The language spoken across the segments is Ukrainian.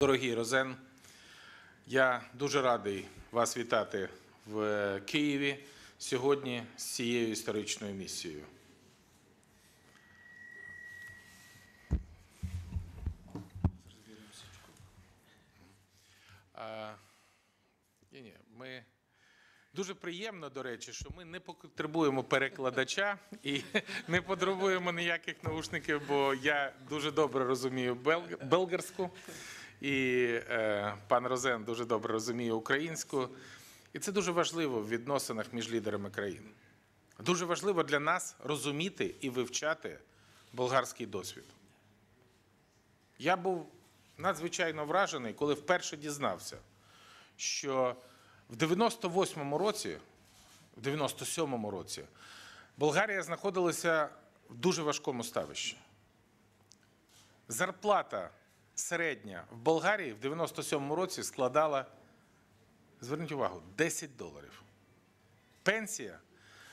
Дорогий Розен, я дуже радий вас вітати в Києві сьогодні з цією історичною місією. А, ні, ми дуже приємно, до речі, що ми не потребуємо перекладача і не потребуємо ніяких наушників, бо я дуже добре розумію белг- белгарську, і е, пан Розен дуже добре розуміє українську. І це дуже важливо в відносинах між лідерами країн. Дуже важливо для нас розуміти і вивчати болгарський досвід. Я був надзвичайно вражений, коли вперше дізнався, що в 98-му році, в 97-му році, Болгарія знаходилася в дуже важкому ставищі. Зарплата середня в Болгарії в 97-му році складала, зверніть увагу, 10 доларів. Пенсія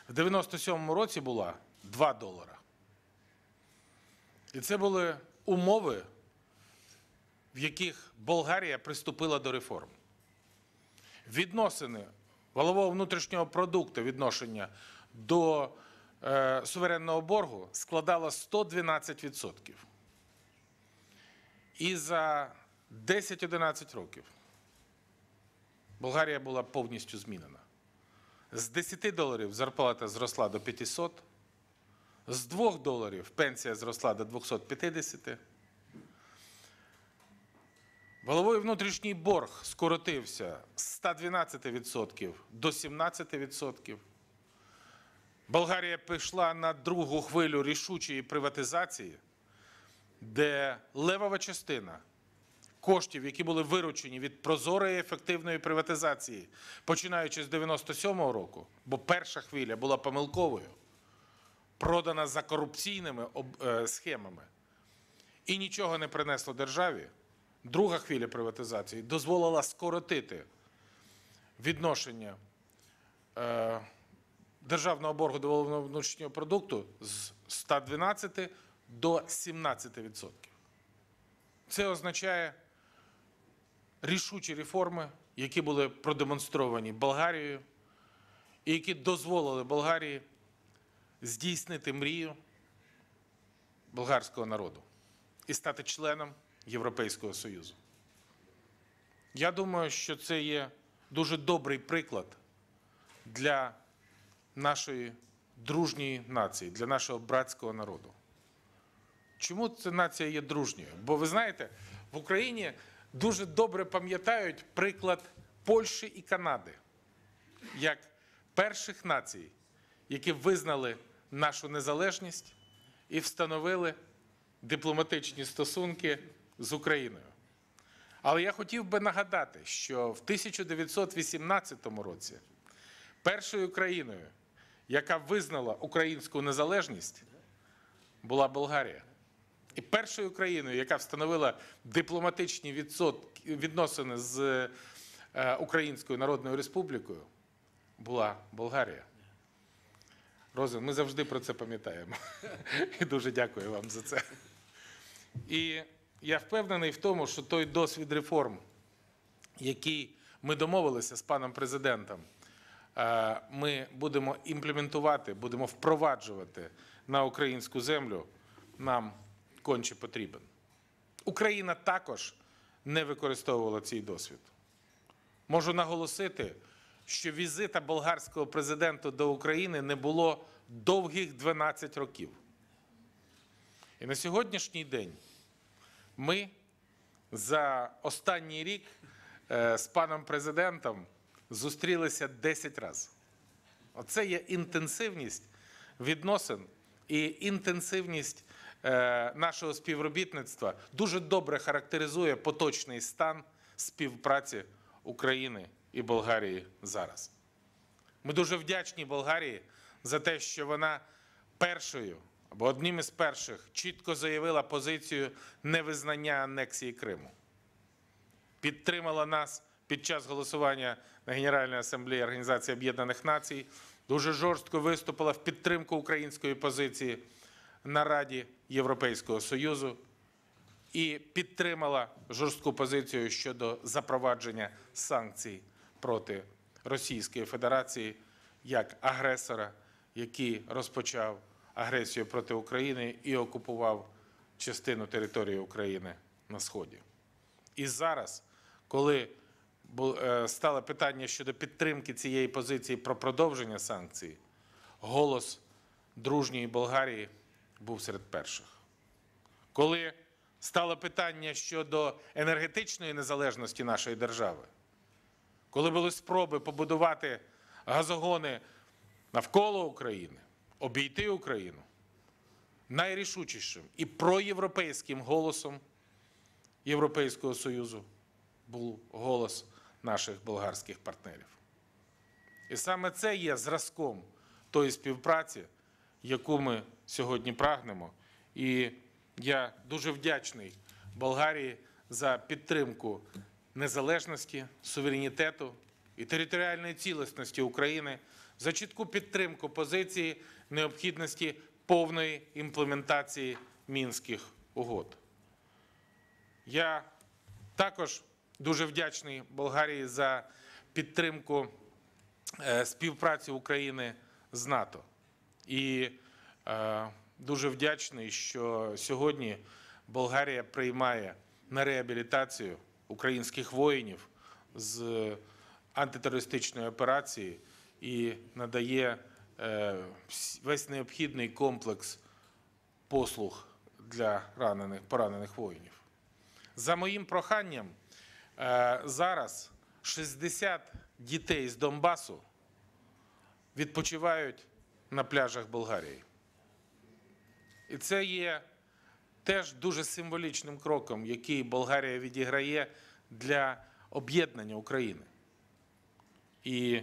в 97-му році була 2 долара. І це були умови, в яких Болгарія приступила до реформ. Відносини валового внутрішнього продукту відношення до е, суверенного боргу складало 112%. І за 10-11 років Болгарія була повністю змінена. З 10 доларів зарплата зросла до 500, з 2 доларів пенсія зросла до 250. Валовий внутрішній борг скоротився з 112% до 17%. Болгарія пішла на другу хвилю рішучої приватизації, де левова частина коштів, які були виручені від прозорої ефективної приватизації, починаючи з 97-го року, бо перша хвиля була помилковою, продана за корупційними е, схемами і нічого не принесло державі. Друга хвиля приватизації дозволила скоротити відношення е, державного боргу до внутрішнього продукту з 112 до 17%. Це означає рішучі реформи, які були продемонстровані Болгарією, і які дозволили Болгарії здійснити мрію болгарського народу і стати членом Європейського Союзу. Я думаю, що це є дуже добрий приклад для нашої дружньої нації, для нашого братського народу. Чому ця нація є дружньою? Бо ви знаєте, в Україні дуже добре пам'ятають приклад Польщі і Канади як перших націй, які визнали нашу незалежність і встановили дипломатичні стосунки з Україною. Але я хотів би нагадати, що в 1918 році першою країною, яка визнала українську незалежність, була Болгарія. І першою країною, яка встановила дипломатичні відсотки- відносини з е, Українською Народною Республікою, була Болгарія. Розин, ми завжди про це пам'ятаємо. І дуже дякую вам за це. І я впевнений в тому, що той досвід реформ, який ми домовилися з паном президентом, е, ми будемо імплементувати, будемо впроваджувати на українську землю, нам конче потрібен. Україна також не використовувала цей досвід. Можу наголосити, що візита болгарського президента до України не було довгих 12 років. І на сьогоднішній день ми за останній рік е, з паном президентом зустрілися 10 разів. Оце є інтенсивність відносин і інтенсивність нашого співробітництва дуже добре характеризує поточний стан співпраці України і Болгарії зараз. Ми дуже вдячні Болгарії за те, що вона першою або одним із перших чітко заявила позицію невизнання анексії Криму. Підтримала нас під час голосування на Генеральній асамблеї Організації Об'єднаних Націй, дуже жорстко виступила в підтримку української позиції на Раді Європейського Союзу і підтримала жорстку позицію щодо запровадження санкцій проти Російської Федерації як агресора, який розпочав агресію проти України і окупував частину території України на сході. І зараз, коли е, стало питання щодо підтримки цієї позиції про продовження санкцій, голос дружньої Болгарії був серед перших. Коли стало питання щодо енергетичної незалежності нашої держави, коли були спроби побудувати газогони навколо України, обійти Україну, найрішучішим і проєвропейським голосом Європейського Союзу був голос наших болгарських партнерів. І саме це є зразком тої співпраці, яку ми сьогодні прагнемо. І я дуже вдячний Болгарії за підтримку незалежності, суверенітету і територіальної цілісності України, за чітку підтримку позиції необхідності повної імплементації мінських угод. Я також дуже вдячний Болгарії за підтримку е, співпраці України з НАТО. І е, дуже вдячний, що сьогодні Болгарія приймає на реабілітацію українських воїнів з антитерористичної операції і надає е, весь необхідний комплекс послуг для ранених, поранених воїнів. За моїм проханням, е, зараз 60 дітей з Донбасу відпочивають на пляжах Болгарії. І це є теж дуже символічним кроком, який Болгарія відіграє для об'єднання України. І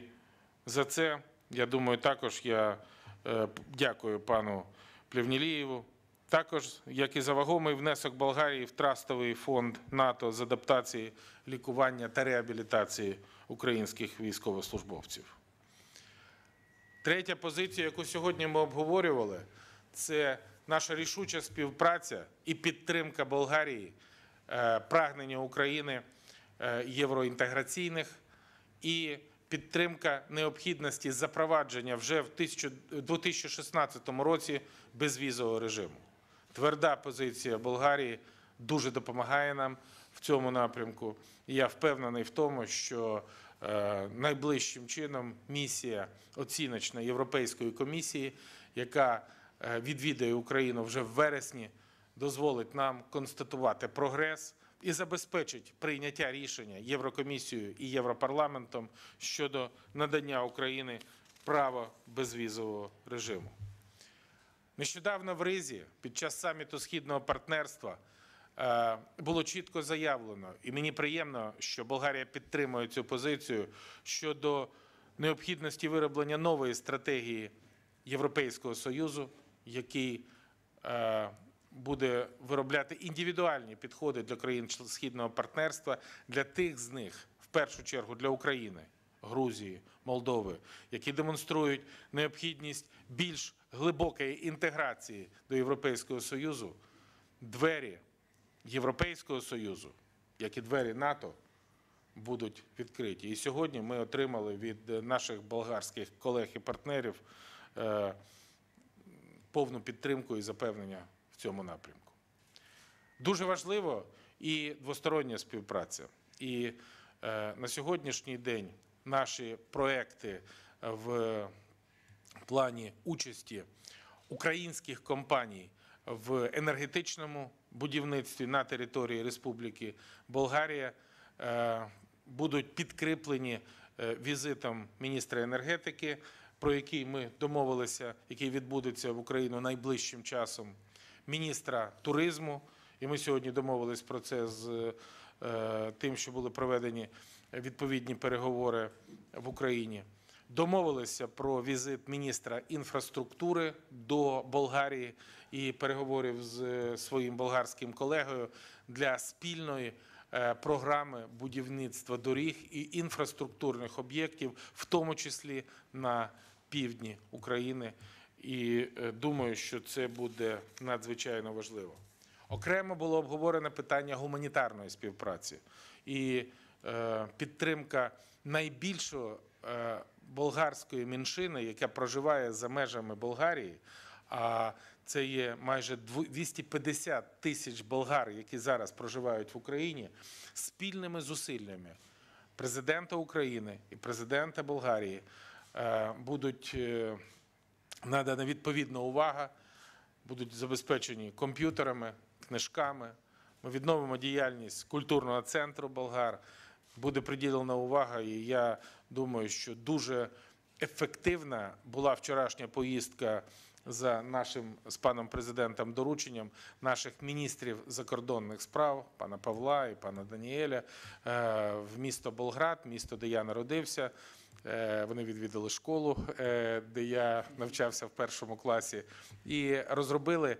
за це, я думаю, також я е, дякую пану Плевнілієву. Також, як і за вагомий внесок Болгарії в трастовий фонд НАТО з адаптації, лікування та реабілітації українських військовослужбовців. Третя позиція, яку сьогодні ми обговорювали, це наша рішуча співпраця і підтримка Болгарії, е, прагнення України е, євроінтеграційних і підтримка необхідності запровадження вже в 2016 році безвізового режиму. Тверда позиція Болгарії дуже допомагає нам в цьому напрямку. І я впевнений в тому, що найближчим чином місія оціночна Європейської комісії, яка е, відвідає Україну вже в вересні, дозволить нам констатувати прогрес і забезпечить прийняття рішення Єврокомісією і Європарламентом щодо надання Україні права безвізового режиму. Нещодавно в Ризі під час саміту східного партнерства е, було чітко заявлено, і мені приємно, що Болгарія підтримує цю позицію щодо необхідності вироблення нової стратегії Європейського союзу, який е, буде виробляти індивідуальні підходи для країн східного партнерства для тих з них, в першу чергу для України, Грузії, Молдови, які демонструють необхідність більш глибокої інтеграції до Європейського Союзу, двері Європейського Союзу, як і двері НАТО, будуть відкриті. І сьогодні ми отримали від наших болгарських колег і партнерів е, повну підтримку і запевнення в цьому напрямку. Дуже важливо і двостороння співпраця. І е, на сьогоднішній день наші проекти в плані участі українських компаній в енергетичному будівництві на території Республіки Болгарія е, будуть підкріплені е, візитом міністра енергетики, про який ми домовилися, який відбудеться в Україну найближчим часом, міністра туризму. І ми сьогодні домовились про це з е, тим, що були проведені відповідні переговори в Україні. Домовилися про візит міністра інфраструктури до Болгарії і переговорів з е, своїм болгарським колегою для спільної е, програми будівництва доріг і інфраструктурних об'єктів, в тому числі на півдні України. І е, думаю, що це буде надзвичайно важливо. Окремо було обговорено питання гуманітарної співпраці і підтримка найбільшого болгарської меншини, яка проживає за межами Болгарії. А це є майже дву- 250 тисяч болгар, які зараз проживають в Україні, спільними зусиллями президента України і президента Болгарії е, будуть е, надана відповідна увага, будуть забезпечені комп'ютерами, книжками. Ми відновимо діяльність культурного центру болгар. Буде приділена увага, і я думаю, що дуже ефективна була вчорашня поїздка за нашим з паном президентом дорученням наших міністрів закордонних справ, пана Павла і пана Даніеля, е, в місто Болград, місто, де я народився. Е, Вони відвідали школу, е, де я навчався в першому класі, і розробили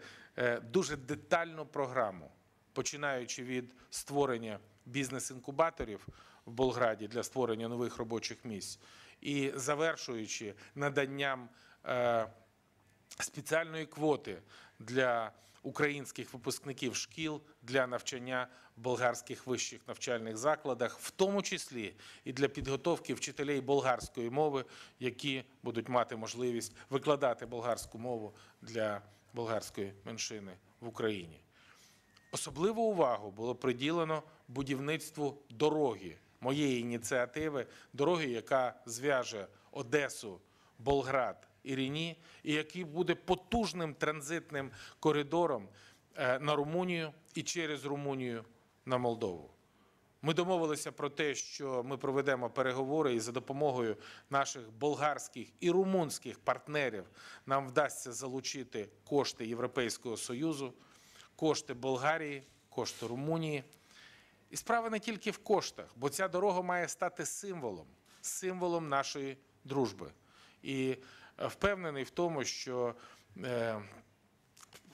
дуже детальну програму, починаючи від створення бізнес-інкубаторів в Болграді для створення нових робочих місць, і завершуючи наданням е, спеціальної квоти для українських випускників шкіл для навчання в болгарських вищих навчальних закладах, в тому числі і для підготовки вчителей болгарської мови, які будуть мати можливість викладати болгарську мову для болгарської меншини в Україні. Особливу увагу було приділено будівництву дороги моєї ініціативи, дороги, яка зв'яже Одесу, Болград і Ріні, і який буде потужним транзитним коридором е, на Румунію і через Румунію на Молдову. Ми домовилися про те, що ми проведемо переговори і за допомогою наших болгарських і румунських партнерів нам вдасться залучити кошти Європейського Союзу, кошти Болгарії, кошти Румунії. І справа не тільки в коштах, бо ця дорога має стати символом, символом нашої дружби. І е, впевнений в тому, що е,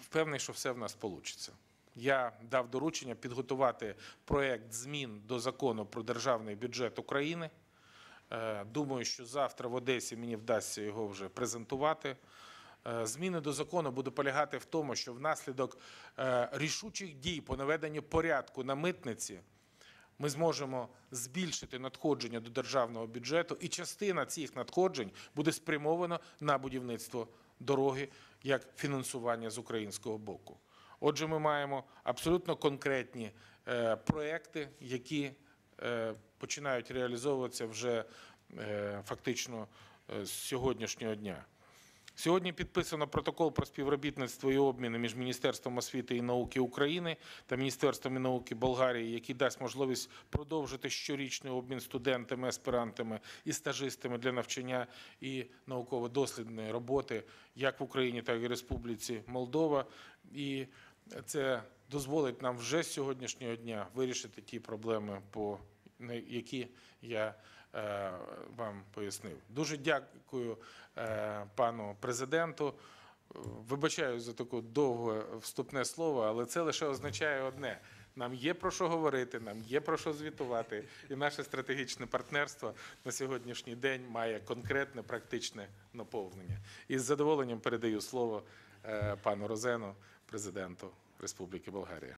впевнений, що все в нас вийде. Я дав доручення підготувати проект змін до закону про державний бюджет України. Е, Думаю, що завтра в Одесі мені вдасться його вже презентувати. Е, Зміни до закону будуть полягати в тому, що внаслідок е, рішучих дій по наведенню порядку на митниці ми зможемо збільшити надходження до державного бюджету, і частина цих надходжень буде спрямована на будівництво дороги як фінансування з українського боку. Отже, ми маємо абсолютно конкретні е, проекти, які починають реалізовуватися вже фактично з сьогоднішнього дня. Сьогодні підписано протокол про співробітництво і обміни між Міністерством освіти і науки України та Міністерством науки Болгарії, який дасть можливість продовжити щорічний обмін студентами, аспірантами і стажистами для навчання і науково-дослідної роботи як в Україні, так і в Республіці Молдова. І це дозволить нам вже з сьогоднішнього дня вирішити ті проблеми, по які я е, вам пояснив. Дуже дякую е, пану президенту. Вибачаю за таке довге вступне слово, але це лише означає одне: нам є про що говорити, нам є про що звітувати, і наше стратегічне партнерство на сьогоднішній день має конкретне практичне наповнення. І з задоволенням передаю слово е, пану Розену, президенту Республіки Болгарія.